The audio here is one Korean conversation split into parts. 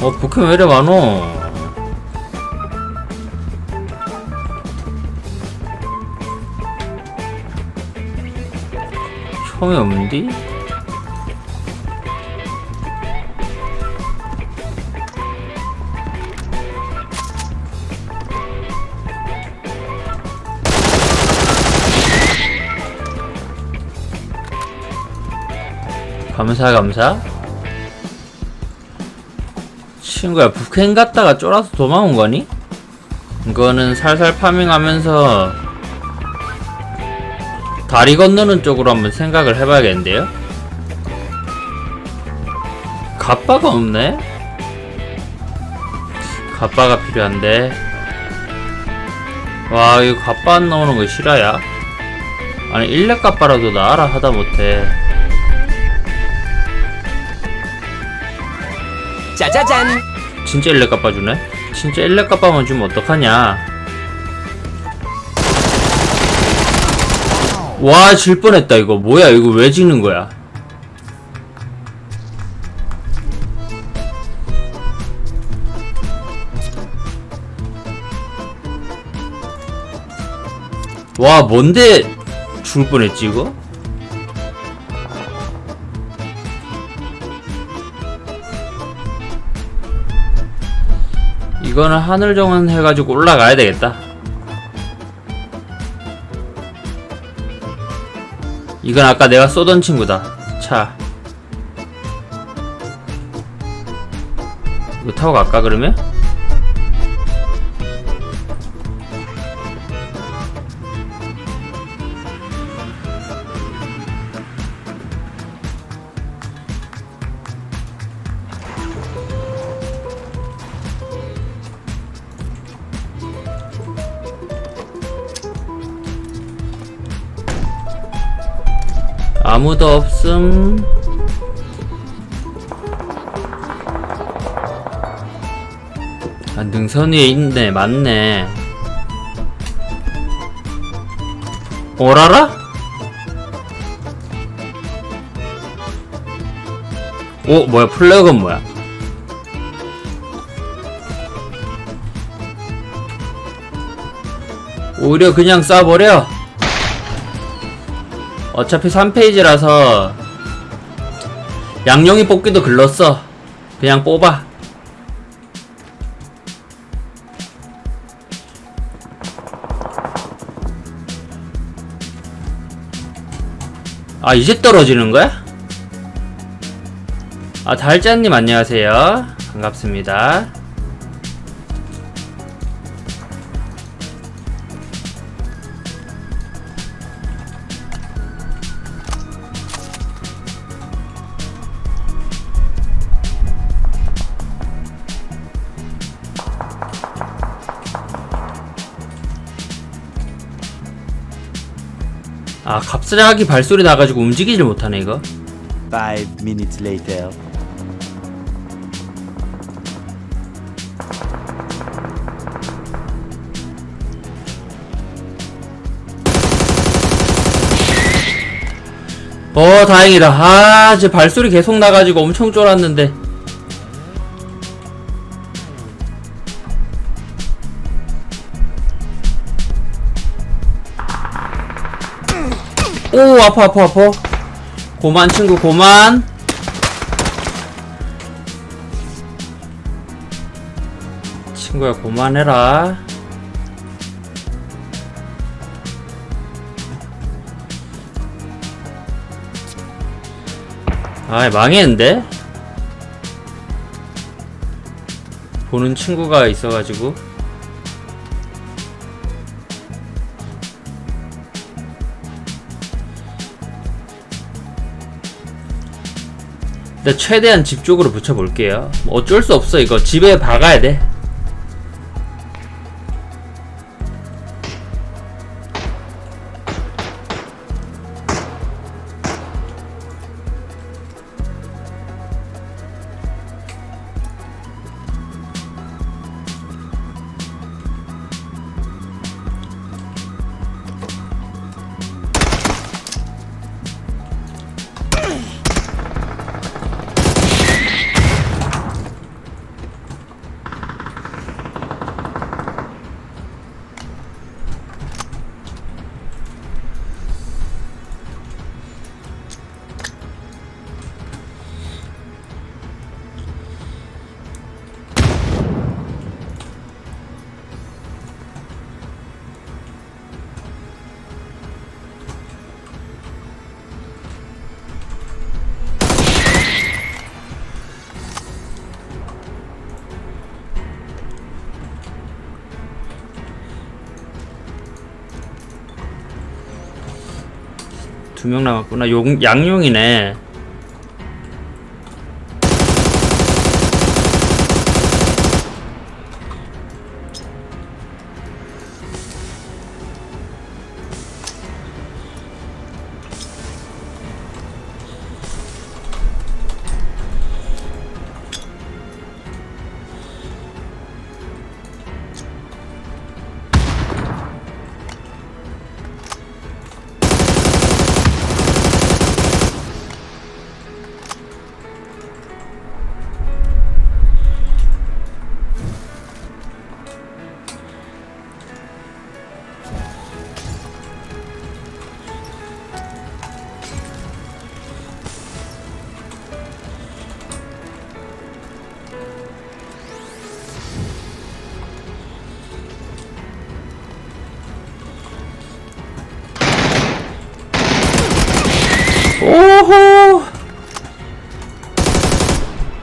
어 북한 왜 이래 많어 처음에 없는디? 감사 감사 친구야 북행 갔다가 쫄아서 도망온 거니? 이거는 살살 파밍하면서 다리 건너는 쪽으로 한번 생각을 해봐야겠는데요? 갑바가 없네? 갑바가 필요한데 와 이거 갑바 안 나오는 거 실화야? 아니 일렉 갑바라도 나와라 하다 못해 짜자잔 진짜 일렉 갚아주네? 진짜 일렉 갚아만 주면 어떡하냐? 와, 질 뻔했다, 이거. 뭐야, 이거 왜 지는 거야? 와, 뭔데 죽을 뻔했지, 이거? 이거는 하늘 정원 해가지고 올라가야 되겠다. 이건 아까 내가 쏘던 친구다. 차. 이거 타고 갈까 그러면? 아무도 없음. 아, 능선 위에 있네, 맞네. 오라라? 오, 뭐야, 플래그는 뭐야? 오히려 그냥 쏴버려. 어차피 3페이지라서 양용이 뽑기도 글렀어. 그냥 뽑아. 아, 이제 떨어지는 거야? 아, 달짜님 안녕하세요. 반갑습니다. 아, 갑자기 발소리 나가지고 움직이질 못하네, 이거. Five minutes later. 어 다행이다 아제 발소리 계속 나가지고 엄청 쫄았는데 오 아파 아파 아파. 고만 친구 고만. 친구야 고만해라. 아 망했는데? 보는 친구가 있어가지고 최대한 집 쪽으로 붙여볼게요. 뭐 어쩔 수 없어. 이거 집에 박아야 돼 두 명 남았구나. 용, 양용이네.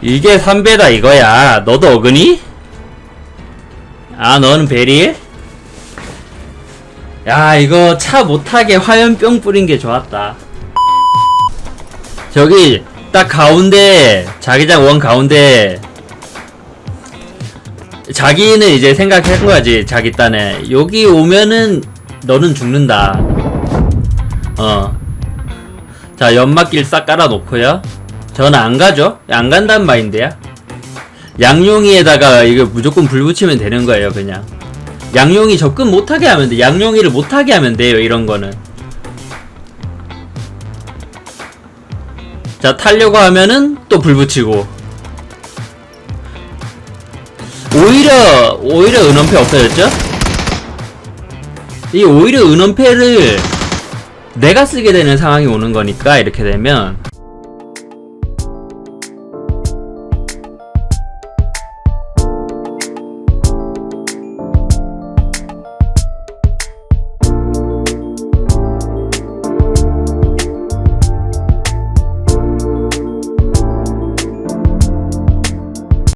이게 3배다 이거야. 너도 어그니? 아, 너는 베리? 야, 이거 차 못하게 화염병 뿌린 게 좋았다. 저기, 딱 가운데, 자기장 원 가운데, 자기는 이제 생각한 거지, 자기 딴에. 여기 오면은, 너는 죽는다. 어. 자, 연막길 싹 깔아놓고요. 저는 안 가죠? 안 간다는 마인드야. 양용이에다가 이거 무조건 불 붙이면 되는 거예요, 그냥. 양용이 접근 못하게 하면 돼. 양용이를 못하게 하면 돼요, 이런 거는. 자, 타려고 하면은 또 불 붙이고. 오히려, 오히려 은원패 없어졌죠? 이 오히려 은원패를 내가 쓰게 되는 상황이 오는 거니까 이렇게 되면